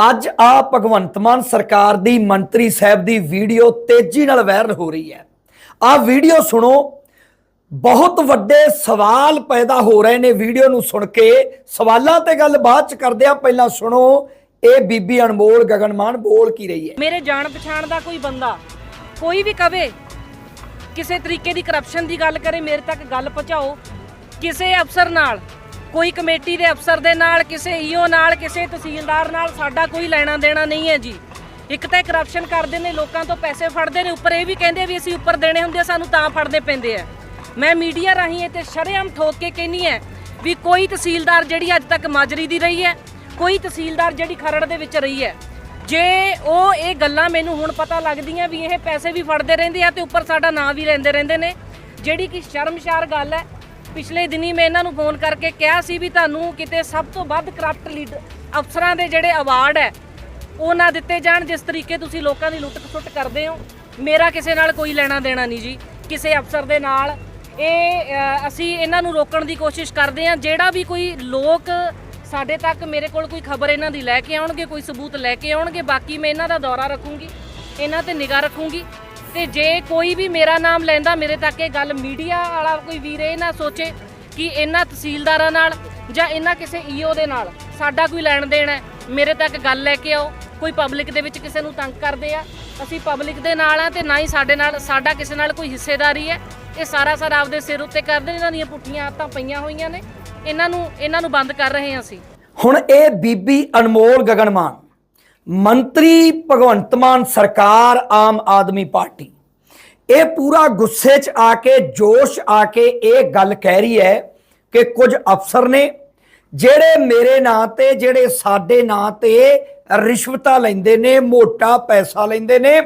ਅੱਜ ਆ ਭਗਵੰਤ ਮਾਨ ਸਰਕਾਰ ਦੀ ਮੰਤਰੀ ਸਾਹਿਬ ਦੀ ਵੀਡੀਓ ਤੇਜ਼ੀ ਨਾਲ ਵਾਇਰਲ ਹੋ ਰਹੀ ਹੈ। ਆ ਵੀਡੀਓ ਸੁਣੋ। ਬਹੁਤ ਵੱਡੇ ਸਵਾਲ ਪੈਦਾ ਹੋ ਰਹੇ ਨੇ ਵੀਡੀਓ ਨੂੰ ਸੁਣ ਕੇ। ਸਵਾਲਾਂ ਤੇ ਗੱਲ ਬਾਅਦ ਚ ਕਰਦੇ ਆ ਪਹਿਲਾਂ ਸੁਣੋ। ਇਹ ਬੀਬੀ ਅਨਮੋਲ ਗਗਨਮਾਨ ਬੋਲ ਕੀ ਰਹੀ ਹੈ? ਮੇਰੇ ਜਾਣ ਪਛਾਣ ਦਾ ਕੋਈ ਬੰਦਾ, ਕੋਈ ਵੀ ਕਵੇ, ਕਿਸੇ ਤਰੀਕੇ ਦੀ ਕਰਪਸ਼ਨ ਦੀ ਗੱਲ ਕਰੇ, ਮੇਰੇ ਤੱਕ ਗੱਲ ਪਹੁੰਚਾਓ। ਕਿਸੇ ਅਫਸਰ ਨਾਲ ਕੋਈ ਕਮੇਟੀ ਦੇ ਅਫਸਰ ਦੇ ਨਾਲ, ਕਿਸੇ ਈਓ ਨਾਲ, ਕਿਸੇ ਤਹਿਸੀਲਦਾਰ ਨਾਲ ਸਾਡਾ ਕੋਈ ਲੈਣਾ ਦੇਣਾ ਨਹੀਂ ਹੈ ਜੀ। ਇੱਕ ਤਾਂ ਕਰਪਸ਼ਨ ਕਰਦੇ ਨੇ, ਲੋਕਾਂ ਤੋਂ ਪੈਸੇ ਫੜਦੇ ਨੇ, ਉੱਪਰ ਇਹ ਵੀ ਕਹਿੰਦੇ ਵੀ ਅਸੀਂ ਉੱਪਰ ਦੇਣੇ ਹੁੰਦੇ ਸਾਨੂੰ ਤਾਂ ਫੜਦੇ ਪੈਂਦੇ ਆ। ਮੈਂ ਮੀਡੀਆ ਰਾਹੀਂ ਇਹ ਤੇ ਸ਼ਰੇਆਮ ਠੋਕ ਕੇ ਕਹਿੰਨੀ ਹੈ ਵੀ ਕੋਈ ਤਹਿਸੀਲਦਾਰ ਜਿਹੜੀ ਅੱਜ ਤੱਕ ਮਾਜਰੀ ਦੀ ਰਹੀ ਹੈ, ਕੋਈ ਤਹਿਸੀਲਦਾਰ ਜਿਹੜੀ ਖਰੜ ਦੇ ਵਿੱਚ ਰਹੀ ਹੈ। ਜੇ ਉਹ ਇਹ ਗੱਲਾਂ ਮੈਨੂੰ ਹੁਣ ਪਤਾ ਲੱਗਦੀਆਂ ਵੀ ਇਹ ਪੈਸੇ ਵੀ ਫੜਦੇ ਰਹਿੰਦੇ ਆ ਤੇ ਉੱਪਰ ਸਾਡਾ ਨਾਂ ਵੀ ਲੈਂਦੇ ਰਹਿੰਦੇ ਨੇ, ਜਿਹੜੀ ਕਿ ਸ਼ਰਮਸ਼ਾਰ ਗੱਲ ਹੈ ਪਿਛਲੇ ਦਿਨੀ ਮੈਂ ਇਹਨਾਂ ਨੂੰ ਫੋਨ ਕਰਕੇ ਕਿਹਾ ਸੀ ਵੀ ਤੁਹਾਨੂੰ ਕਿਤੇ ਸਭ ਤੋਂ ਵੱਧ ਕਰਪਟ ਲੀਡਰ ਅਫਸਰਾਂ ਦੇ ਜਿਹੜੇ ਅਵਾਰਡ ਹੈ ਉਹ ਨਾ ਦਿੱਤੇ ਜਾਣ ਜਿਸ ਤਰੀਕੇ ਤੁਸੀਂ ਲੋਕਾਂ ਦੀ ਲੁੱਟ ਖਸੁੱਟ ਕਰਦੇ ਹੋ। ਮੇਰਾ ਕਿਸੇ ਨਾਲ ਕੋਈ ਲੈਣਾ ਦੇਣਾ ਨਹੀਂ ਜੀ। ਕਿਸੇ ਅਫਸਰ ਦੇ ਨਾਲ। ਇਹ ਅ, ਅਸੀਂ ਇਹਨਾਂ ਨੂੰ ਰੋਕਣ ਦੀ ਕੋਸ਼ਿਸ਼ ਕਰਦੇ ਹਾਂ। ਜਿਹੜਾ ਵੀ ਕੋਈ ਲੋਕ ਸਾਡੇ ਤੱਕ ਮੇਰੇ ਕੋਲ ਕੋਈ ਖਬਰ ਇਹਨਾਂ ਦੀ ਲੈ ਕੇ ਆਉਣਗੇ ਕੋਈ ਸਬੂਤ ਲੈ ਕੇ ਆਉਣਗੇ ਬਾਕੀ ਮੈਂ ਇਹਨਾਂ ਦਾ ਦੌਰਾ ਰੱਖੂੰਗੀ ਇਹਨਾਂ ਤੇ ਨਿਗਾਹ ਰੱਖੂੰਗੀ। ਤੇ ਜੇ ਕੋਈ ਵੀ ਮੇਰਾ ਨਾਮ ਲੈਂਦਾ, ਮੇਰੇ ਤੱਕ ਇਹ ਗੱਲ ਮੀਡੀਆ ਵਾਲਾ ਕੋਈ ਵੀਰ ਇਹ ਨਾ ਸੋਚੇ ਕਿ ਇਹਨਾਂ ਤਹਿਸੀਲਦਾਰਾਂ ਨਾਲ ਜਾਂ ਇਹਨਾਂ ਕਿਸੇ ਈਓ ਦੇ ਨਾਲ ਸਾਡਾ ਕੋਈ ਲੈਣ ਦੇਣ ਹੈ, ਮੇਰੇ ਤੱਕ ਗੱਲ ਲੈ ਕੇ ਆਓ। ਕੋਈ ਪਬਲਿਕ ਦੇ ਵਿੱਚ ਕਿਸੇ ਨੂੰ ਤੰਗ ਕਰਦੇ ਆ, ਅਸੀਂ ਪਬਲਿਕ ਦੇ ਨਾਲ ਆ ਤੇ ਨਾ ਹੀ ਸਾਡੇ ਨਾਲ, ਸਾਡਾ ਕਿਸੇ ਨਾਲ ਕੋਈ ਹਿੱਸੇਦਾਰੀ ਹੈ। ਇਹ ਸਾਰਾ ਸਾਰਾ ਆਪਦੇ ਸਿਰ ਉੱਤੇ ਕਰਦੇ ਨੇ ਇਹਨਾਂ ਦੀਆਂ ਪੁੱਠੀਆਂ ਆਦਤਾਂ ਪਈਆਂ ਹੋਈਆਂ ਨੇ। ਇਹਨਾਂ ਨੂੰ ਇਹਨਾਂ ਨੂੰ ਬੰਦ ਕਰ ਰਹੇ ਹਾਂ ਅਸੀਂ। ਹੁਣ ਇਹ ਬੀਬੀ ਅਨਮੋਲ ਗਗਨਮਾਨ ਮੰਤਰੀ ਭਗਵੰਤ ਮਾਨ ਸਰਕਾਰ, ਆਮ ਆਦਮੀ ਪਾਰਟੀ। ਇਹ ਪੂਰਾ ਗੁੱਸੇ 'ਚ ਆ ਕੇ, ਜੋਸ਼ ਆ ਕੇ ਇਹ ਗੱਲ ਕਹਿ ਰਹੀ ਹੈ ਕਿ ਕੁਝ ਅਫਸਰ ਨੇ ਜਿਹੜੇ ਮੇਰੇ ਨਾਂ ਤੇ, ਜਿਹੜੇ ਸਾਡੇ ਨਾਂ ਤੇ ਰਿਸ਼ਵਤਾਂ ਲੈਂਦੇ ਨੇ, ਮੋਟਾ ਪੈਸਾ ਲੈਂਦੇ ਨੇ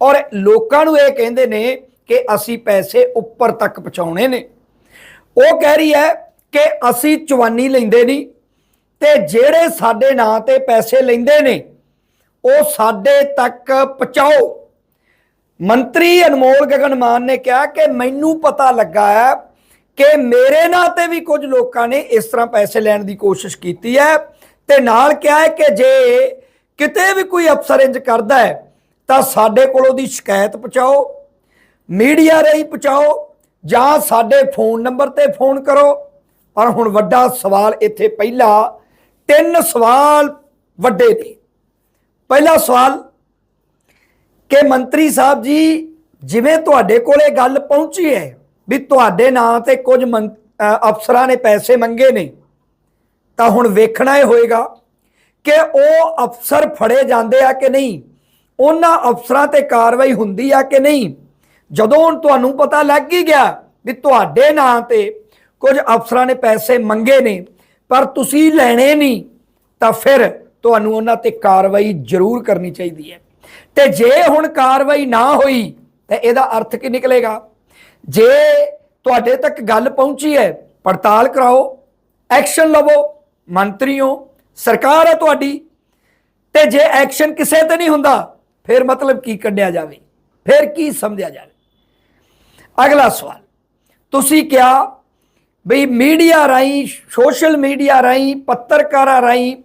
ਔਰ ਲੋਕਾਂ ਨੂੰ ਇਹ ਕਹਿੰਦੇ ਨੇ ਕਿ ਅਸੀਂ ਪੈਸੇ ਉੱਪਰ ਤੱਕ ਪਹੁੰਚਾਉਣੇ ਨੇ। ਉਹ ਕਹਿ ਰਹੀ ਹੈ ਕਿ ਅਸੀਂ ਚਵਾਨੀ ਲੈਂਦੇ ਨਹੀਂ ਤੇ ਜਿਹੜੇ ਸਾਡੇ ਨਾਂ ਤੇ ਪੈਸੇ ਲੈਂਦੇ ਨੇ ਉਹ ਸਾਡੇ ਤੱਕ ਪਹੁੰਚਾਓ। ਮੰਤਰੀ ਅਨਮੋਲ ਗਗਨ ਮਾਨ ਨੇ ਕਿਹਾ ਕਿ ਮੈਨੂੰ ਪਤਾ ਲੱਗਾ ਹੈ ਕਿ ਮੇਰੇ ਨਾਂ ਤੇ ਵੀ ਕੁਝ ਲੋਕਾਂ ਨੇ ਇਸ ਤਰ੍ਹਾਂ ਪੈਸੇ ਲੈਣ ਦੀ ਕੋਸ਼ਿਸ਼ ਕੀਤੀ ਹੈ ਤੇ ਨਾਲ ਕਿਹਾ ਹੈ ਕਿ ਜੇ ਕਿਤੇ ਵੀ ਕੋਈ ਅਫਸਰ ਇੰਜ ਕਰਦਾ ਹੈ, ਤਾਂ ਸਾਡੇ ਕੋਲ ਉਹਦੀ ਸ਼ਿਕਾਇਤ ਪਹੁੰਚਾਓ, ਮੀਡੀਆ ਰਾਹੀਂ ਪਹੁੰਚਾਓ, ਜਾਂ ਸਾਡੇ ਫੋਨ ਨੰਬਰ ਤੇ ਫੋਨ ਕਰੋ। ਪਰ ਹੁਣ ਵੱਡਾ ਸਵਾਲ ਇੱਥੇ ਪਹਿਲਾ, ਤਿੰਨ ਸਵਾਲ ਵੱਡੇ ਨੇ। ਪਹਿਲਾ ਸਵਾਲ ਕਿ ਮੰਤਰੀ ਸਾਹਿਬ ਜੀ, ਜਿਵੇਂ ਤੁਹਾਡੇ ਕੋਲੇ ਗੱਲ ਪਹੁੰਚੀ ਹੈ ਵੀ ਤੁਹਾਡੇ ਨਾਂ ਤੇ ਕੁਝ ਮੰ- ਅਫਸਰਾਂ ਨੇ ਪੈਸੇ ਮੰਗੇ ਨੇ, ਤਾਂ ਹੁਣ ਵੇਖਣਾ ਇਹ ਹੋਏਗਾ ਕਿ ਉਹ ਅਫਸਰ ਫੜੇ ਜਾਂਦੇ ਆ ਕਿ ਨਹੀਂ, ਉਹਨਾਂ ਅਫਸਰਾਂ ਤੇ ਕਾਰਵਾਈ ਹੁੰਦੀ ਆ ਕਿ ਨਹੀਂ? ਜਦੋਂ ਹੁਣ ਤੁਹਾਨੂੰ ਪਤਾ ਲੱਗ ਹੀ ਗਿਆ ਵੀ ਤੁਹਾਡੇ ਨਾਂ ਤੇ ਕੁਝ ਅਫਸਰਾਂ ਨੇ ਪੈਸੇ ਮੰਗੇ ਨੇ, ਪਰ ਤੁਸੀਂ ਲੈਣੇ ਨਹੀਂ, ਤਾਂ ਫਿਰ ਤੁਹਾਨੂੰ ਉਹਨਾਂ ਤੇ ਕਾਰਵਾਈ ਜ਼ਰੂਰ ਕਰਨੀ ਚਾਹੀਦੀ ਹੈ। ਤੇ ਜੇ ਹੁਣ ਕਾਰਵਾਈ ਨਾ ਹੋਈ, ਤਾਂ ਇਹਦਾ ਅਰਥ ਕੀ ਨਿਕਲੇਗਾ? ਜੇ ਤੁਹਾਡੇ ਤੱਕ ਗੱਲ ਪਹੁੰਚੀ ਹੈ, ਪੜਤਾਲ ਕਰਾਓ, ਐਕਸ਼ਨ ਲਵੋ ਮੰਤਰੀਓ ਸਰਕਾਰ ਹੈ ਤੁਹਾਡੀ, ਤੇ ਜੇ ਐਕਸ਼ਨ ਕਿਸੇ ਤੇ ਨਹੀਂ ਹੁੰਦਾ, ਫਿਰ ਮਤਲਬ ਕੀ ਕੱਢਿਆ ਜਾਵੇ? ਫਿਰ ਕੀ ਸਮਝਿਆ ਜਾਵੇ? ਅਗਲਾ ਸਵਾਲ, ਤੁਸੀਂ ਕਿਹਾ ਬਈ ਮੀਡੀਆ ਰਾਹੀਂ, ਸੋਸ਼ਲ ਮੀਡੀਆ ਰਾਹੀਂ, ਪੱਤਰਕਾਰਾਂ ਰਾਹੀਂ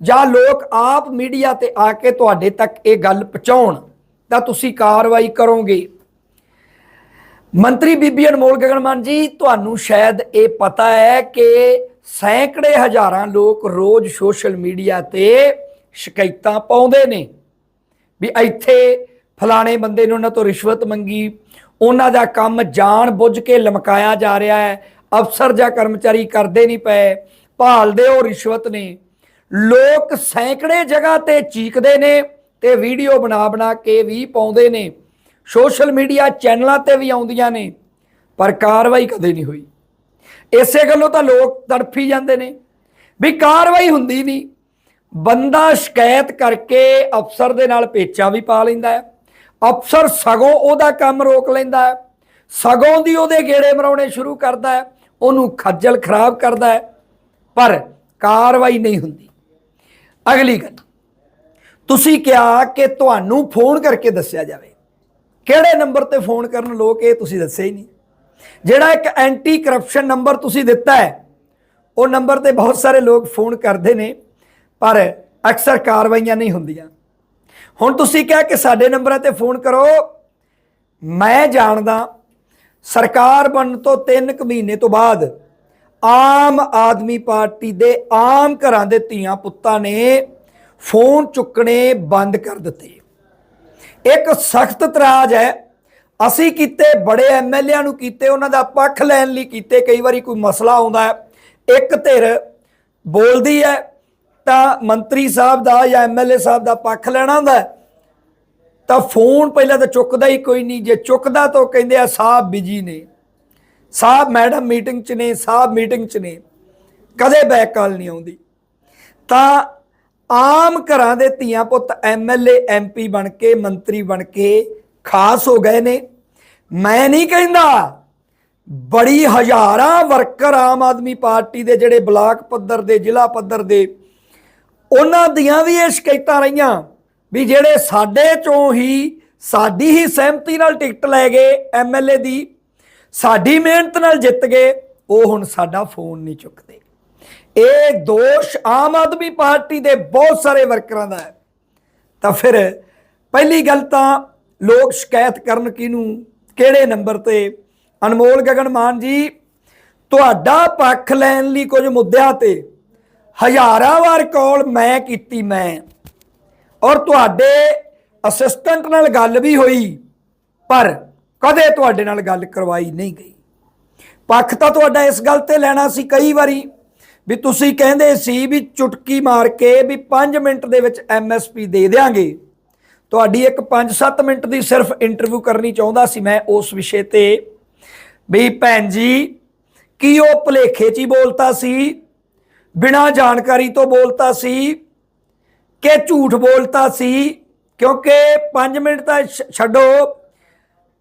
ਜਾਂ ਲੋਕ ਆਪ ਮੀਡੀਆ ਤੇ ਆ ਕੇ ਤੁਹਾਡੇ ਤੱਕ ਇਹ ਗੱਲ ਪਹੁੰਚਾਉਣ, ਤਾਂ ਤੁਸੀਂ ਕਾਰਵਾਈ ਕਰੋਗੇ। ਮੰਤਰੀ ਬੀਬੀ ਅਨਮੋਲ ਗਗਨਮਾਨ ਜੀ, ਤੁਹਾਨੂੰ ਸ਼ਾਇਦ ਇਹ ਪਤਾ ਹੈ ਕਿ ਸੈਂਕੜੇ ਹਜ਼ਾਰਾਂ ਲੋਕ ਰੋਜ਼ ਸੋਸ਼ਲ ਮੀਡੀਆ ਤੇ ਸ਼ਿਕਾਇਤਾਂ ਪਾਉਂਦੇ ਨੇ ਵੀ ਇੱਥੇ ਫਲਾਣੇ ਬੰਦੇ ਨੇ ਉਹਨਾਂ ਤੋਂ ਰਿਸ਼ਵਤ ਮੰਗੀ, ਉਹਨਾਂ ਦਾ ਕੰਮ ਜਾਣ ਬੁੱਝ ਕੇ ਲਮਕਾਇਆ ਜਾ ਰਿਹਾ ਹੈ, ਅਫਸਰ ਜਾਂ ਕਰਮਚਾਰੀ ਕਰਦੇ ਨਹੀਂ ਪਏ, ਭਾਲਦੇ ਉਹ ਰਿਸ਼ਵਤ ਨੇ। ਲੋਕ ਸੈਂਕੜੇ ਜਗ੍ਹਾ ਤੇ ਚੀਕਦੇ ਨੇ ਤੇ ਵੀਡੀਓ ਬਣਾ ਬਣਾ ਕੇ ਵੀ ਪਾਉਂਦੇ ਨੇ। ਸੋਸ਼ਲ ਮੀਡੀਆ ਚੈਨਲਾਂ ਤੇ ਵੀ ਆਉਂਦੀਆਂ ਨੇ, ਪਰ ਕਾਰਵਾਈ ਕਦੇ ਨਹੀਂ ਹੋਈ। ਇਸੇ ਗੱਲੋਂ ਤਾਂ ਲੋਕ ਤੜਫੀ ਜਾਂਦੇ ਨੇ ਵੀ ਕਾਰਵਾਈ ਹੁੰਦੀ ਨਹੀਂ। ਬੰਦਾ ਸ਼ਿਕਾਇਤ ਕਰਕੇ ਅਫਸਰ ਦੇ ਨਾਲ ਪੇਚਾ ਵੀ ਪਾ ਲੈਂਦਾ ਹੈ। ਅਫਸਰ ਸਗੋਂ ਉਹਦਾ ਕੰਮ ਰੋਕ ਲੈਂਦਾ ਹੈ। ਸਗੋਂ ਦੀ ਉਹਦੇ ਗੇੜੇ ਮਰਾਉਣੇ ਸ਼ੁਰੂ ਕਰਦਾ ਹੈ। ਉਹਨੂੰ ਖੱਜਲ ਖਰਾਬ ਕਰਦਾ ਹੈ। ਪਰ ਕਾਰਵਾਈ ਨਹੀਂ ਹੁੰਦੀ। ਅਗਲੀ ਗੱਲ। ਤੁਸੀਂ ਕਿਹਾ ਕਿ ਤੁਹਾਨੂੰ ਫੋਨ ਕਰਕੇ ਦੱਸਿਆ ਜਾਵੇ। ਕਿਹੜੇ ਨੰਬਰ ਤੇ ਫੋਨ ਕਰਨ ਲੋਕ ਇਹ ਤੁਸੀਂ ਦੱਸਿਆ ਹੀ ਨਹੀਂ। ਜਿਹੜਾ ਇੱਕ ਐਂਟੀ ਕਰਪਸ਼ਨ ਨੰਬਰ ਤੁਸੀਂ ਦਿੱਤਾ ਹੈ, ਉਹ ਨੰਬਰ ਤੇ ਬਹੁਤ ਸਾਰੇ ਲੋਕ ਫੋਨ ਕਰਦੇ ਨੇ, ਪਰ ਅਕਸਰ ਕਾਰਵਾਈਆਂ ਨਹੀਂ ਹੁੰਦੀਆਂ। ਹੁਣ ਤੁਸੀਂ ਕਿਹਾ ਕਿ ਸਾਡੇ ਨੰਬਰਾਂ ਤੇ ਫੋਨ ਕਰੋ। ਮੈਂ ਜਾਣਦਾ, ਸਰਕਾਰ ਬਣਨ ਤੋਂ 3 ਕੁ ਮਹੀਨੇ ਤੋਂ ਬਾਅਦ ਆਮ ਆਦਮੀ ਪਾਰਟੀ ਦੇ ਆਮ ਘਰਾਂ ਦੇ ਧੀਆਂ ਪੁੱਤਾਂ ਨੇ ਫੋਨ ਚੁੱਕਣੇ ਬੰਦ ਕਰ ਦਿੱਤੇ। ਇੱਕ ਸਖਤ ਤਰਾਜ ਹੈ। ਅਸੀਂ ਕੀਤੇ, ਬੜੇ ਐਮਐਲਏਆਂ ਨੂੰ ਕੀਤੇ, ਉਹਨਾਂ ਦਾ ਪੱਖ ਲੈਣ ਲਈ ਕੀਤੇ, ਕਈ ਵਾਰੀ ਕੋਈ ਮਸਲਾ ਆਉਂਦਾ ਹੈ। ਇੱਕ ਧਿਰ ਬੋਲਦੀ ਹੈ, ਤਾਂ ਮੰਤਰੀ ਸਾਹਿਬ ਦਾ ਜਾਂ ਐਮਐਲਏ ਸਾਹਿਬ ਦਾ ਪੱਖ ਲੈਣਾ ਹੁੰਦਾ ਤਾਂ ਫੋਨ ਪਹਿਲਾਂ ਤਾਂ ਚੁੱਕਦਾ ਹੀ ਕੋਈ ਨਹੀਂ। ਜੇ ਚੁੱਕਦਾ ਤਾਂ ਉਹ ਕਹਿੰਦੇ ਆ, ਸਾਹਿਬ ਬਿਜ਼ੀ ਨੇ। ਸਾਹਿਬ ਮੈਡਮ ਮੀਟਿੰਗ 'ਚ ਨੇ ਸਾਹਿਬ ਮੀਟਿੰਗ 'ਚ ਨੇ। ਕਦੇ ਬੈਕ ਕਾਲ ਨਹੀਂ ਆਉਂਦੀ। ਤਾਂ ਆਮ ਘਰਾਂ ਦੇ ਧੀਆਂ ਪੁੱਤ ਐਮਐਲਏ ਐਮਪੀ ਬਣ ਕੇ, ਮੰਤਰੀ ਬਣ ਕੇ ਖਾਸ ਹੋ ਗਏ ਨੇ। ਮੈਂ ਨਹੀਂ ਕਹਿੰਦਾ ਬੜੀ ਹਜ਼ਾਰਾਂ ਵਰਕਰ ਆਮ ਆਦਮੀ ਪਾਰਟੀ ਦੇ ਜਿਹੜੇ ਬਲਾਕ ਪੱਧਰ ਦੇ, ਜ਼ਿਲ੍ਹਾ ਪੱਧਰ ਦੇ, ਉਹਨਾਂ ਦੀਆਂ ਵੀ ਇਹ ਸ਼ਿਕਾਇਤਾਂ ਰਹੀਆਂ ਵੀ ਜਿਹੜੇ ਸਾਡੇ ਚੋਂ ਹੀ, ਸਾਡੀ ਹੀ ਸਹਿਮਤੀ ਨਾਲ ਟਿਕਟ ਲੈ ਗਏ ਐਮਐਲਏ ਦੀ। ਸਾਡੀ ਮਿਹਨਤ ਨਾਲ ਜਿੱਤ ਗਏ, ਉਹ ਹੁਣ ਸਾਡਾ ਫੋਨ ਨਹੀਂ ਚੁੱਕਦੇ। ਇਹ ਦੋਸ਼ ਆਮ ਆਦਮੀ ਪਾਰਟੀ ਦੇ ਬਹੁਤ ਸਾਰੇ ਵਰਕਰਾਂ ਦਾ ਹੈ। ਤਾਂ ਫਿਰ ਪਹਿਲੀ ਗੱਲ ਤਾਂ ਲੋਕ ਸ਼ਿਕਾਇਤ ਕਰਨ ਕਿਹਨੂੰ, ਕਿਹੜੇ ਨੰਬਰ ਤੇ? ਅਨਮੋਲ ਗਗਨ ਮਾਨ ਜੀ, ਤੁਹਾਡਾ ਪੱਖ ਲੈਣ ਲਈ ਕੁਝ ਮੁੱਦਿਆਂ ਤੇ ਹਜ਼ਾਰਾਂ ਵਾਰ ਕਾਲ ਮੈਂ ਕੀਤੀ ਮੈਂ। ਔਰ ਤੁਹਾਡੇ ਅਸਿਸਟੈਂਟ ਨਾਲ ਗੱਲ ਵੀ ਹੋਈ, ਪਰ ਕਦੇ ਤੁਹਾਡੇ ਨਾਲ ਗੱਲ ਕਰਵਾਈ ਨਹੀਂ ਗਈ। ਪੱਖ ਤਾਂ ਤੁਹਾਡਾ ਇਸ ਗੱਲ ਤੇ ਲੈਣਾ ਸੀ ਕਈ ਵਾਰੀ ਵੀ ਤੁਸੀਂ ਕਹਿੰਦੇ ਸੀ ਵੀ ਚੁਟਕੀ ਮਾਰ ਕੇ ਵੀ 5 ਮਿੰਟ ਦੇ ਵਿੱਚ ਐਮਐਸਪੀ ਦੇ ਦੇਾਂਗੇ ਤੁਹਾਡੀ ਇੱਕ 5-7 ਮਿੰਟ ਦੀ ਸਿਰਫ ਇੰਟਰਵਿਊ ਕਰਨੀ ਚਾਹੁੰਦਾ ਸੀ ਮੈਂ ਉਸ ਵਿਸ਼ੇ ਤੇ। ਵੀ ਭੈਣ ਜੀ, ਕੀ ਉਹ ਭਲੇਖੇ 'ਚ ਹੀ ਬੋਲਤਾ ਸੀ? ਬਿਨਾਂ ਜਾਣਕਾਰੀ ਤੋਂ ਬੋਲਤਾ ਸੀ? ਕਿ ਝੂਠ ਬੋਲਤਾ ਸੀ? ਕਿਉਂਕਿ 5 ਮਿੰਟ ਤਾਂ ਛ- ਛੱਡੋ।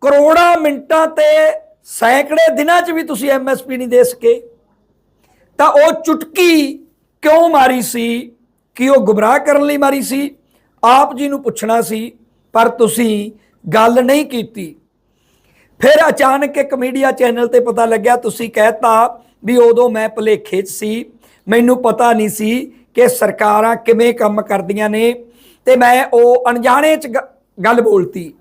ਕਰੋੜਾਂ ਮਿੰਟਾਂ ਤੇ ਸੈਂਕੜੇ ਦਿਨਾਂ 'ਚ ਵੀ ਤੁਸੀਂ ਐਮਐਸਪੀ ਨਹੀਂ ਦੇ ਸਕੇ। ਤਾਂ ਉਹ ਚੁਟਕੀ ਕਿਉਂ ਮਾਰੀ ਸੀ? ਕਿ ਉਹ ਗੁੰਮਰਾਹ ਕਰਨ ਲਈ ਮਾਰੀ ਸੀ? ਆਪ ਜੀ ਨੂੰ ਪੁੱਛਣਾ ਸੀ, ਪਰ ਤੁਸੀਂ ਗੱਲ ਨਹੀਂ ਕੀਤੀ। ਫਿਰ ਅਚਾਨਕ ਇੱਕ ਮੀਡੀਆ ਚੈਨਲ ਤੇ ਪਤਾ ਲੱਗਿਆ, ਤੁਸੀਂ ਕਹਿਤਾ ਵੀ ਉਦੋਂ ਮੈਂ ਭਲੇਖੇ 'ਚ ਸੀ। ਮੈਨੂੰ ਪਤਾ ਨਹੀਂ ਸੀ ਕਿ ਸਰਕਾਰਾਂ ਕਿਵੇਂ ਕੰਮ ਕਰਦੀਆਂ ਨੇ ਤੇ ਮੈਂ ਉਹ ਅਣਜਾਣੇ 'ਚ ਗੱਲ ਬੋਲਤੀ।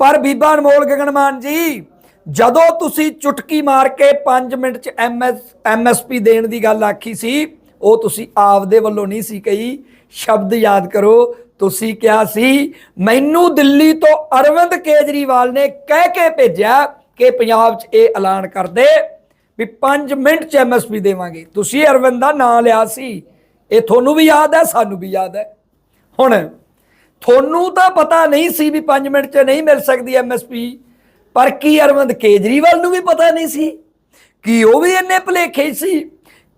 ਪਰ ਬੀਬਾ ਅਨਮੋਲ ਗਗਨਮਾਨ ਜੀ, ਜਦੋਂ ਤੁਸੀਂ ਚੁਟਕੀ ਮਾਰ ਕੇ 5 ਮਿੰਟ 'ਚ ਐਮਐਸ ਐਮਐਸਪੀ ਦੇਣ ਦੀ ਗੱਲ ਆਖੀ ਸੀ, ਉਹ ਤੁਸੀਂ ਆਪਦੇ ਵੱਲੋਂ ਨਹੀਂ ਸੀ ਕਹੀ। ਸ਼ਬਦ ਯਾਦ ਕਰੋ, ਤੁਸੀਂ ਕਿਹਾ ਸੀ, ਮੈਨੂੰ ਦਿੱਲੀ ਤੋਂ ਅਰਵਿੰਦ ਕੇਜਰੀਵਾਲ ਨੇ ਕਹਿ ਕੇ ਭੇਜਿਆ ਕਿ ਪੰਜਾਬ 'ਚ ਇਹ ਐਲਾਨ ਕਰ ਦੇ ਵੀ 5 ਮਿੰਟ 'ਚ ਐਮਐਸਪੀ ਦੇਵਾਂਗੇ। ਤੁਸੀਂ ਅਰਵਿੰਦ ਦਾ ਨਾਂ ਲਿਆ ਸੀ। ਇਹ ਤੁਹਾਨੂੰ ਵੀ ਯਾਦ ਹੈ, ਸਾਨੂੰ ਵੀ ਯਾਦ ਹੈ। ਹੁਣ ਤੁਹਾਨੂੰ ਤਾਂ ਪਤਾ ਨਹੀਂ ਸੀ ਵੀ 5 ਮਿੰਟ 'ਚ ਨਹੀਂ ਮਿਲ ਸਕਦੀ ਐਮਐਸਪੀ ਪਰ ਕੀ ਅਰਵਿੰਦ ਕੇਜਰੀਵਾਲ ਨੂੰ ਵੀ ਪਤਾ ਨਹੀਂ ਸੀ? ਕੀ ਉਹ ਵੀ ਇੰਨੇ ਭੁਲੇਖੇ ਸੀ?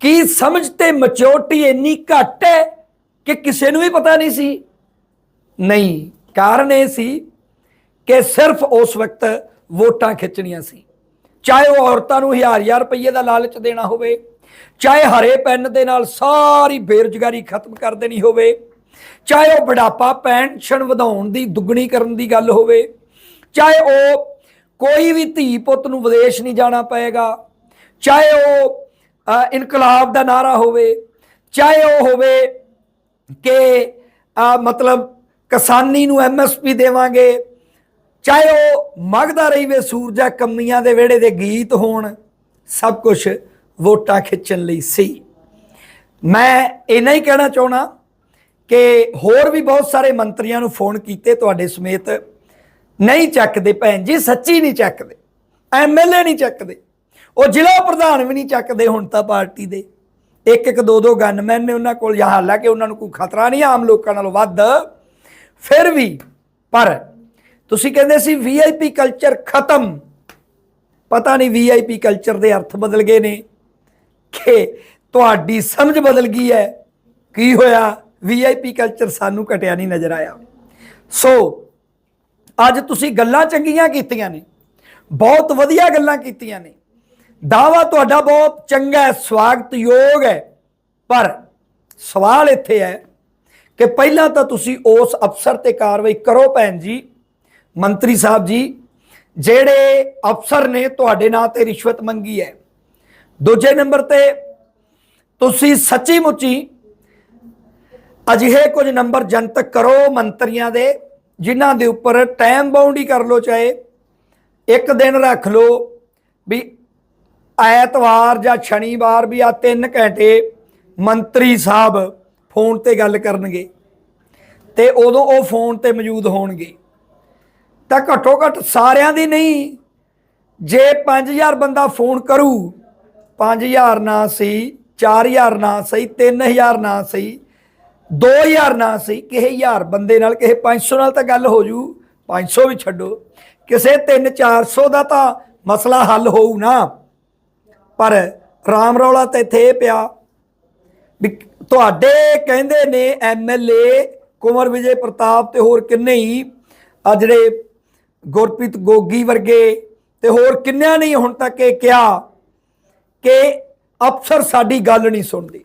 ਕੀ ਸਮਝ ਤੇ ਮੈਚੁਰਿਟੀ ਇੰਨੀ ਘੱਟ ਹੈ ਕਿ ਕਿਸੇ ਨੂੰ ਵੀ ਪਤਾ ਨਹੀਂ ਸੀ? ਨਹੀਂ, ਕਾਰਨ ਇਹ ਸੀ ਕਿ ਸਿਰਫ ਉਸ ਵਕਤ ਵੋਟਾਂ ਖਿੱਚਣੀਆਂ ਸੀ। ਚਾਹੇ ਉਹ ਔਰਤਾਂ ਨੂੰ ਹਜ਼ਾਰ ਹਜ਼ਾਰ ਰੁਪਏ ਦਾ ਲਾਲਚ ਦੇਣਾ ਹੋਵੇ, ਚਾਹੇ ਹਰੇ ਪੈਨ ਦੇ ਨਾਲ ਸਾਰੀ ਬੇਰੁਜ਼ਗਾਰੀ ਖਤਮ ਕਰ ਦੇਣੀ ਹੋਵੇ ਚਾਹੇ ਉਹ ਬੁਢਾਪਾ ਪੈਨਸ਼ਨ ਵਧਾਉਣ ਦੀ, ਦੁੱਗਣੀ ਕਰਨ ਦੀ ਗੱਲ ਹੋਵੇ, ਚਾਹੇ ਉਹ ਕੋਈ ਵੀ ਧੀ ਪੁੱਤ ਨੂੰ ਵਿਦੇਸ਼ ਨਹੀਂ ਜਾਣਾ ਪਏਗਾ, ਚਾਹੇ ਉਹ ਇਨਕਲਾਬ ਦਾ ਨਾਰਾ ਹੋਵੇ, ਚਾਹੇ ਉਹ ਹੋਵੇ ਕਿ ਮਤਲਬ ਕਿਸਾਨੀ ਨੂੰ ਐਮਐਸਪੀ ਦੇਵਾਂਗੇ, ਚਾਹੇ ਉਹ ਮਗਦਾ ਰਹੀ ਵੇ ਸੂਰਜਾ ਕੰਮੀਆਂ ਦੇ ਵਿਹੜੇ ਦੇ ਗੀਤ ਹੋਣ, ਸਭ ਕੁਝ ਵੋਟਾਂ ਖਿੱਚਣ ਲਈ ਸੀ ਮੈਂ ਇਹ ਹੀ ਕਹਿਣਾ ਚਾਹਣਾ ਕਿ ਹੋਰ ਵੀ ਬਹੁਤ ਸਾਰੇ ਮੰਤਰੀਆਂ ਨੂੰ ਫੋਨ ਕੀਤੇ ਤੁਹਾਡੇ ਸਮੇਤ ਨਹੀਂ ਚੱਕਦੇ ਭੈਣ ਜੀ, ਸੱਚੀ ਨਹੀਂ ਚੱਕਦੇ ਐਮਐਲਏ ਨਹੀਂ ਚੱਕਦੇ, ਉਹ ਜ਼ਿਲ੍ਹਾ ਪ੍ਰਧਾਨ ਵੀ ਨਹੀਂ ਚੱਕਦੇ ਹੁਣ ਤਾਂ ਪਾਰਟੀ ਦੇ। ਇੱਕ ਇੱਕ, ਦੋ ਦੋ ਗਨਮੈਨ ਨੇ ਉਹਨਾਂ ਕੋਲ, ਜਾਂ ਹਾਲਾਂਕਿ ਉਹਨਾਂ ਨੂੰ ਕੋਈ ਖਤਰਾ ਨਹੀਂ ਆਮ ਲੋਕਾਂ ਨਾਲੋਂ ਵੱਧ। ਫਿਰ ਵੀ, ਪਰ ਤੁਸੀਂ ਕਹਿੰਦੇ ਸੀ ਵੀਆਈਪੀ ਕਲਚਰ ਖਤਮ। ਪਤਾ ਨਹੀਂ ਵੀਆਈਪੀ ਕਲਚਰ ਦੇ ਅਰਥ ਬਦਲ ਗਏ ਨੇ ਕਿ ਤੁਹਾਡੀ ਸਮਝ ਬਦਲ ਗਈ ਹੈ। ਕੀ ਹੋਇਆ? ਵੀਆਈਪੀ ਕਲਚਰ ਸਾਨੂੰ ਘਟਿਆ ਨਹੀਂ ਨਜ਼ਰ ਆਇਆ। ਸੋ ਅੱਜ ਤੁਸੀਂ ਗੱਲਾਂ ਚੰਗੀਆਂ ਕੀਤੀਆਂ ਨੇ, ਬਹੁਤ ਵਧੀਆ ਗੱਲਾਂ ਕੀਤੀਆਂ ਨੇ। ਦਾਵਾ ਤੁਹਾਡਾ ਬਹੁਤ ਚੰਗਾ ਹੈ, ਸਵਾਗਤਯੋਗ ਹੈ। ਪਰ ਸਵਾਲ ਇੱਥੇ ਹੈ ਕਿ ਪਹਿਲਾਂ ਤਾਂ ਤੁਸੀਂ ਉਸ ਅਫਸਰ ਤੇ ਕਾਰਵਾਈ ਕਰੋ ਭੈਣ ਜੀ। ਮੰਤਰੀ ਸਾਹਿਬ ਜੀ, ਜਿਹੜੇ ਅਫਸਰ ਨੇ ਤੁਹਾਡੇ ਨਾਂ ਤੇ ਰਿਸ਼ਵਤ ਮੰਗੀ ਹੈ। ਦੂਜੇ ਨੰਬਰ ਤੇ ਤੁਸੀਂ ਸੱਚੀ ਮੁੱਚੀ ਅਜਿਹੇ ਕੁਝ ਨੰਬਰ ਜਨਤਕ ਕਰੋ ਮੰਤਰੀਆਂ ਦੇ, ਜਿਨ੍ਹਾਂ ਦੇ ਉੱਪਰ ਟਾਈਮ ਬਾਉਂਡ ਹੀ ਕਰ ਲੋ ਚਾਹੇ ਇੱਕ ਦਿਨ ਰੱਖ ਲੋ ਵੀ ਐਤਵਾਰ ਜਾਂ ਸ਼ਨੀਵਾਰ ਵੀ ਆ 3 ਘੰਟੇ ਮੰਤਰੀ ਸਾਹਿਬ ਫੋਨ ਤੇ ਗੱਲ ਕਰਨਗੇ ਤੇ ਉਦੋਂ ਉਹ ਫੋਨ ਤੇ ਮੌਜੂਦ ਹੋਣਗੇ। ਤਾਂ ਘੱਟੋ ਘੱਟ ਸਾਰਿਆਂ ਦੀ ਨਹੀਂ, ਜੇ 5000 ਬੰਦਾ ਫੋਨ ਕਰੂ 5000 ਨਾ ਸਹੀ 4000 ਨਾ ਸਹੀ 3000 ਨਾ ਸਹੀ 2000 ਨਾ ਸਹੀ ਕਿਸੇ ਹਜ਼ਾਰ ਬੰਦੇ ਨਾਲ, ਕਿਸੇ 500 ਨਾਲ ਤਾਂ ਗੱਲ ਹੋ ਜੂ। 500 ਵੀ ਛੱਡੋ। ਕਿਸੇ 3 400 ਦਾ ਤਾਂ ਮਸਲਾ ਹੱਲ ਹੋਊ ਨਾ। ਪਰ ਰਾਮ ਰੌਲਾ ਤਾਂ ਇੱਥੇ ਇਹ ਪਿਆ ਵੀ ਤੁਹਾਡੇ ਕਹਿੰਦੇ ਨੇ ਐਮਐਲਏ ਕੁਮਰ ਵਿਜੇ ਪ੍ਰਤਾਪ ਤੇ ਹੋਰ ਕਿੰਨੇ ਹੀ, ਆ ਜਿਹੜੇ ਗੁਰਪ੍ਰੀਤ ਗੋਗੀ ਵਰਗੇ ਤੇ ਹੋਰ ਕਿੰਨਿਆਂ ਨੇ ਹੁਣ ਤੱਕ ਇਹ ਕਿਹਾ ਕਿ ਅਫਸਰ ਸਾਡੀ ਗੱਲ ਨਹੀਂ ਸੁਣਦੇ।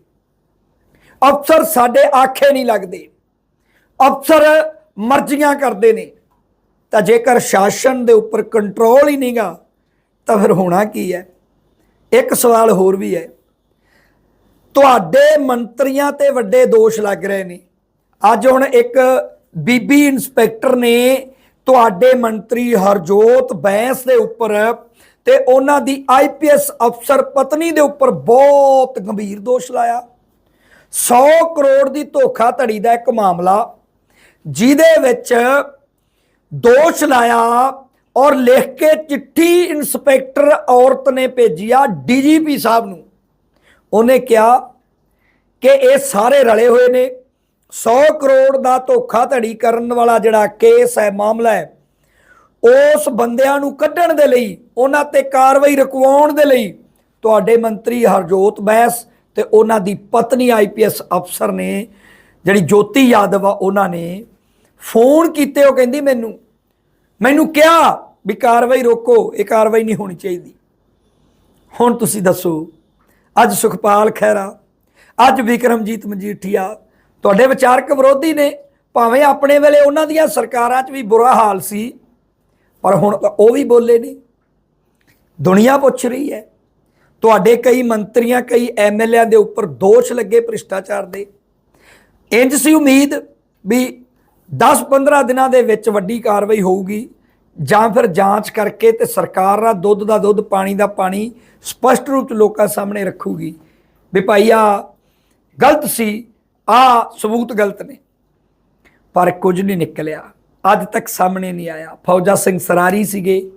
ਅਫਸਰ ਸਾਡੇ ਆਖੇ ਨਹੀਂ ਲੱਗਦੇ। ਅਫਸਰ ਮਰਜ਼ੀਆਂ ਕਰਦੇ ਨੇ। ਤਾਂ ਜੇਕਰ ਸ਼ਾਸਨ ਦੇ ਉੱਪਰ ਕੰਟਰੋਲ ਹੀ ਨਹੀਂਗਾ, ਤਾਂ ਫਿਰ ਹੋਣਾ ਕੀ ਹੈ? ਇੱਕ ਸਵਾਲ ਹੋਰ ਵੀ ਹੈ। ਤੁਹਾਡੇ ਮੰਤਰੀਆਂ ਤੇ ਵੱਡੇ ਦੋਸ਼ ਲੱਗ ਰਹੇ ਨੇ। ਅੱਜ ਹੁਣ ਇੱਕ ਬੀਬੀ ਇਨਸਪੈਕਟਰ ਨੇ ਤੁਹਾਡੇ ਮੰਤਰੀ ਹਰਜੋਤ ਬੈਂਸ ਦੇ ਉੱਪਰ ਤੇ ਉਹਨਾਂ ਦੀ ਆਈਪੀਐਸ ਅਫਸਰ ਪਤਨੀ ਦੇ ਉੱਪਰ ਬਹੁਤ ਗੰਭੀਰ ਦੋਸ਼ ਲਾਇਆ। 100 ਕਰੋੜ ਦੀ ਧੋਖਾਧੜੀ ਦਾ ਇੱਕ ਮਾਮਲਾ, ਜਿਹਦੇ ਵਿੱਚ ਦੋਸ਼ ਲਾਇਆ ਔਰ ਲਿਖ ਕੇ ਚਿੱਠੀ ਇਨਸਪੈਕਟਰ ਔਰਤ ਨੇ ਭੇਜੀ ਆ ਡੀਜੀਪੀ ਸਾਹਿਬ ਨੂੰ। ਉਹਨੇ ਕਿਹਾ ਕਿ ਇਹ ਸਾਰੇ ਰਲੇ ਹੋਏ ਨੇ। 100 ਕਰੋੜ ਦਾ ਧੋਖਾਧੜੀ ਕਰਨ ਵਾਲਾ ਜਿਹੜਾ ਕੇਸ ਹੈ, ਮਾਮਲਾ ਹੈ, ਉਸ ਬੰਦਿਆਂ ਨੂੰ ਕੱਢਣ ਦੇ ਲਈ, ਉਹਨਾਂ ਤੇ ਕਾਰਵਾਈ ਰੁਕਵਾਉਣ ਦੇ ਲਈ ਤੁਹਾਡੇ ਮੰਤਰੀ ਹਰਜੋਤ ਬੈਸ ਤੇ ਉਹਨਾਂ ਦੀ ਪਤਨੀ ਆਈਪੀਐਸ ਅਫਸਰ ਨੇ, ਜਿਹੜੀ ਜੋਤੀ ਯਾਦਵ ਆ, ਉਹਨਾਂ ਨੇ ਫੋਨ ਕੀਤੇ, ਉਹ ਕਹਿੰਦੀ ਮੈਨੂੰ ਮੈਨੂੰ ਕਿਹਾ ਵੀ ਕਾਰਵਾਈ ਰੋਕੋ, ਇਹ ਕਾਰਵਾਈ ਨਹੀਂ ਹੋਣੀ ਚਾਹੀਦੀ। ਹੁਣ ਤੁਸੀਂ ਦੱਸੋ, ਅੱਜ ਸੁਖਪਾਲ ਖਹਿਰਾ, ਅੱਜ ਵਿਕਰਮਜੀਤ ਮਜੀਠੀਆ, ਤੁਹਾਡੇ ਵਿਚਾਰਕ ਵਿਰੋਧੀ ਨੇ, ਭਾਵੇਂ ਆਪਣੇ ਵੇਲੇ ਉਹਨਾਂ ਦੀਆਂ ਸਰਕਾਰਾਂ 'ਚ ਵੀ ਬੁਰਾ ਹਾਲ ਸੀ, ਪਰ ਹੁਣ ਤਾਂ ਉਹ ਵੀ ਬੋਲੇ ਨੇ। ਦੁਨੀਆ ਪੁੱਛ ਰਹੀ ਹੈ। ਤੁਹਾਡੇ ਕਈ ਮੰਤਰੀਆਂ, ਕਈ ਐਮਐਲਏਆਂ ਦੇ ਉੱਪਰ ਦੋਸ਼ ਲੱਗੇ ਭ੍ਰਿਸ਼ਟਾਚਾਰ ਦੇ। ਇੰਜ ਸੀ ਉਮੀਦ ਵੀ 10-15 ਦਿਨਾਂ ਦੇ ਵਿੱਚ ਵੱਡੀ ਕਾਰਵਾਈ ਹੋਊਗੀ, ਜਾਂ ਫਿਰ ਜਾਂਚ ਕਰਕੇ ਤੇ ਸਰਕਾਰ ਦਾ ਦੁੱਧ ਦਾ ਦੁੱਧ, ਪਾਣੀ ਦਾ ਪਾਣੀ ਸਪਸ਼ਟ ਰੂਪ ਚ ਲੋਕਾਂ ਸਾਹਮਣੇ ਰੱਖੂਗੀ। ਵੀ ਭਾਈ ਆ ਗਲਤ ਸੀ ਆ ਸਬੂਤ ਗਲਤ ਨੇ। ਪਰ ਕੁਝ ਨਹੀਂ ਨਿਕਲਿਆ। ਅੱਜ ਤੱਕ ਸਾਹਮਣੇ ਨਹੀਂ ਆਇਆ। ਫੌਜਾ ਸਿੰਘ ਸਰਾਰੀ ਸੀਗੇ।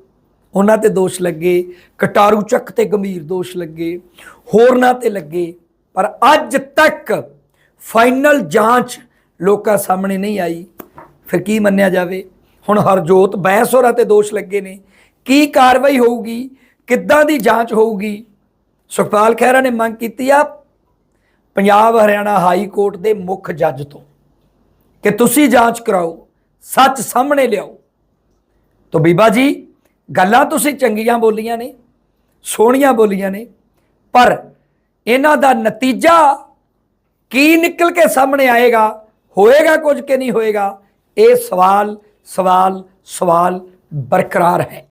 ਉਹਨਾਂ ਤੇ ਦੋਸ਼ ਲੱਗੇ, ਕਟਾਰੂ ਚੱਕ ਤੇ ਗੰਭੀਰ ਦੋਸ਼ ਲੱਗੇ, ਹੋਰਨਾਂ ਤੇ ਲੱਗੇ। ਪਰ ਅੱਜ ਤੱਕ ਫਾਈਨਲ ਜਾਂਚ ਲੋਕਾਂ ਸਾਹਮਣੇ ਨਹੀਂ ਆਈ। ਫਿਰ ਕੀ ਮੰਨਿਆ ਜਾਵੇ? ਹੁਣ ਹਰਜੋਤ ਬੈਂਸ ਹੋਰਾਂ ਤੇ ਦੋਸ਼ ਲੱਗੇ ਨੇ। ਕੀ ਕਾਰਵਾਈ ਹੋਊਗੀ? ਕਿੱਦਾਂ ਦੀ ਜਾਂਚ ਹੋਊਗੀ? ਸੁਖਪਾਲ ਖਹਿਰਾ ਨੇ ਮੰਗ ਕੀਤੀ ਆ ਪੰਜਾਬ ਹਰਿਆਣਾ ਹਾਈ ਕੋਰਟ ਦੇ ਮੁੱਖ ਜੱਜ ਤੋਂ ਕਿ ਤੁਸੀਂ ਜਾਂਚ ਕਰਾਓ, ਸੱਚ ਸਾਹਮਣੇ ਲਿਆਓ। ਤਾਂ ਬੀਬਾ ਜੀ ਗੱਲਾਂ ਤੁਸੀਂ ਚੰਗੀਆਂ ਬੋਲੀਆਂ ਨੇ, ਸੋਹਣੀਆਂ ਬੋਲੀਆਂ ਨੇ, ਪਰ ਇਹਨਾਂ ਦਾ ਨਤੀਜਾ ਕੀ ਨਿਕਲ ਕੇ ਸਾਹਮਣੇ ਆਏਗਾ, ਹੋਏਗਾ ਕੁਝ ਕਿ ਨਹੀਂ ਹੋਏਗਾ, ਇਹ ਸਵਾਲ ਸਵਾਲ ਸਵਾਲ ਬਰਕਰਾਰ ਹੈ।